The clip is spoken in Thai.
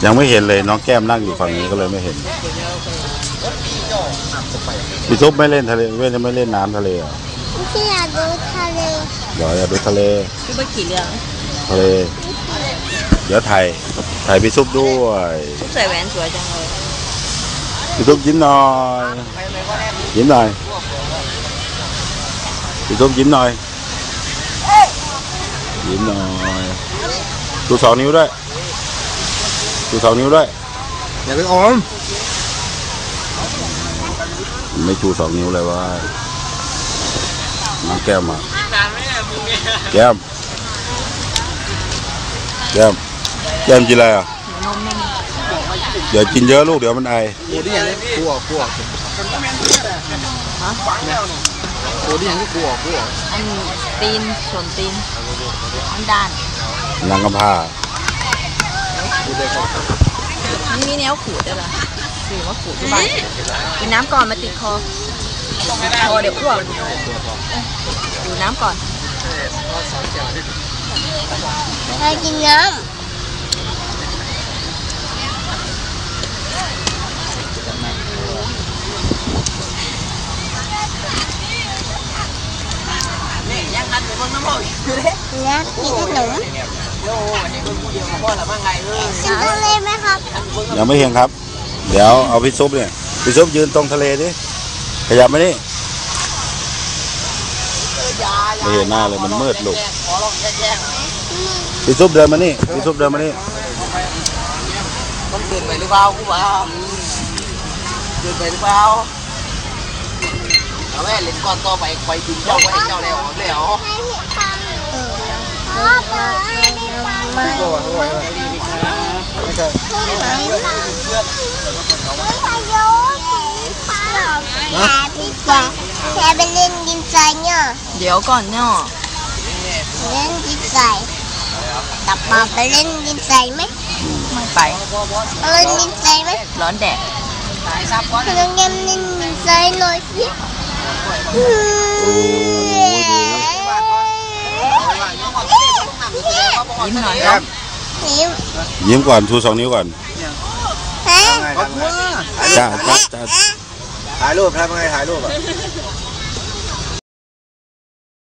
ทะเลยังไม่เห็นเลยน้องแก้มนั่งอยู่ฝั่งนี้ก็เลยไม่เห็นพี่ซุปไม่เล่นทะเลไม่ไม่เล่นน้ำทะเลเหรอที่อยากดูทะเลเดี๋ยวอยากดูทะเลพี่ไปขี่เรือทะเล เดี๋ยวถ่ายถ่ายพี่ซุปด้วยทุกใส่แหวนสวยจังเลยพี่ซุปยิ้มหน่อยยิ้มหน่อยพี่ซุปยิ้มหน่อยยิ้มหน่อยดูสองนิ้วด้วย ดูสองนิ้วด้วย อย่าไปอม ไม่ชูสองนิ้วเลยว่าน้องแก้มมาแก้ม แก้ม แก้มกินอะไรอะเดี๋ยวกินเยอะลูกเดี๋ยวมันไอกูที่ยังกูออกกูออกกูที่ยังกูออกกูออกอันตีนส่วนตีนอันด้านนางกำพร้ากูได้เข้านี่มีแนวขูดด้วยเหรอถือว่าขูดที่บ้านกินน้ำก่อนมาติดคอคอเดี๋ยวอ้วกดูน้ำก่อนไปกินน้ยังอันเป็นคนน้ำมันอยู่เลยำและกินขนมโอ้ย เพิ่งพูดเดียวกับพ่อละมั่งไงเออกินทะเลไหมครับยังไม่เห็นครับ เดี๋ยวเอาพี่ซุปเนี่ยพี่ซุปยืนตรงทะเลดิขยับมานี่ไม่เห็นหน้าเลยมันมืดลูกขอลองแยกพี่ซุปเดินมานี่พี่ซุปเดินมานี่ๆมันเกินไปหรือเปล่ากูว่าเกินไปหรือเปล่าเอาแม่เล่นก่อนต่อไปคอยกินเจ้าไว้เจ้าแล้วแล้วให้พี่ฟังพ่อเปิดให้พี่ฟังไหมกูออกกูออก ไม่ใช่เพื่อนไหนฟังเพื่อนพายุสีฟ้าแค่พี่ฟังแค่ไปเล่นดินทรายเนี่ยเดี๋ยวก่อนเนาะเล่นดินทรายตับมาไปเล่นดินทรายไหมไม่ไปไปเล่นดินทรายไหมร้อนแดดน้องเกมเล่นดินทรายหน่อยสิ โอ้ดู ยิ้มหน่อยแก้มนิ้วยิ้มก่อนชูสองนิ้วก่อนฮะก็กูจ้าจ้าจ้าถ่ายรูปทำไงถ่ายรูปอะ